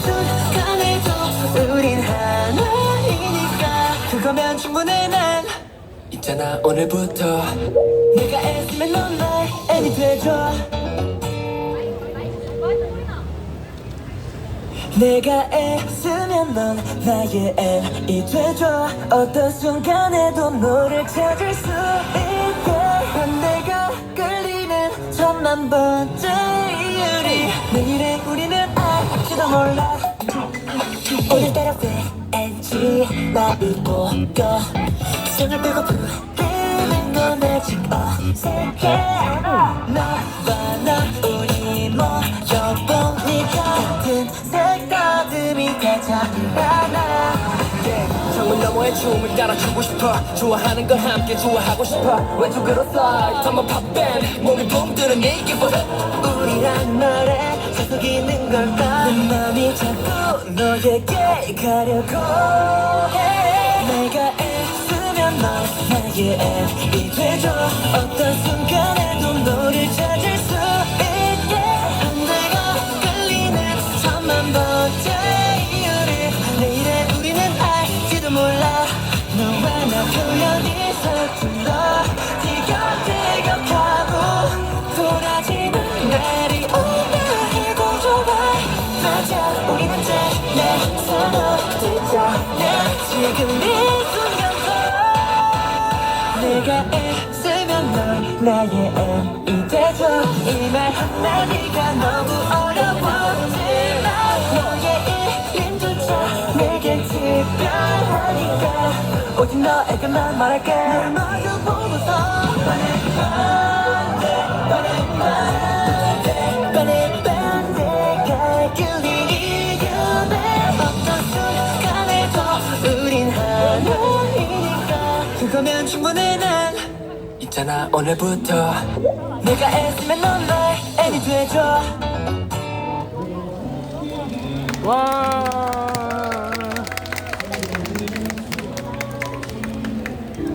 순간에도 우린 하나이니까. 그거면 충분해 난. 있잖아 오늘부터. 내가 애쓰면 넌 나의 애니 돼줘 내가 애쓰면 넌 나의 애이 돼줘 어떤 순간에도 너를 찾을 수 있게. 내가 끌리는 천만 번째 이유리. 내일의 우리는 몰라. 오늘따라 왠지 나를 보고 이상을 빼고 부르는 건 아직 어색해. 너와 나 우리 모여보니까 같은 색다듬이 되잖아. 창문 너머의 춤을 따라추고 싶어. 좋아하는 걸 함께 좋아하고 싶어. 왼쪽으로 slide 한번 팝밴 몸이 붕 뜨는 얘기보 걸까? 내 맘이 자꾸 너에게 가려고 해. 내가 애쓰면 넌 나의 애이 돼줘 어떤 순간에도 너를 찾을 수 있게. 내가 끌리는 천만 번째 이유를 내일의 우리는 알지도 몰라. 너와 나 표현이 서툴러 지금 이 순간도 내가 애쓰면 널 나의 애이 돼줘 이 말 한마디가 너무 어려워지만 너의 이름조차 내겐 특별하니까 오직 너에게만 말할게 널 마주 보고서 빤히 빤데가 끌린 이유는 어떤 그거면 충분해 난 있잖아 오늘부터 내가 애쓰면 넌 나의 애니 돼줘 와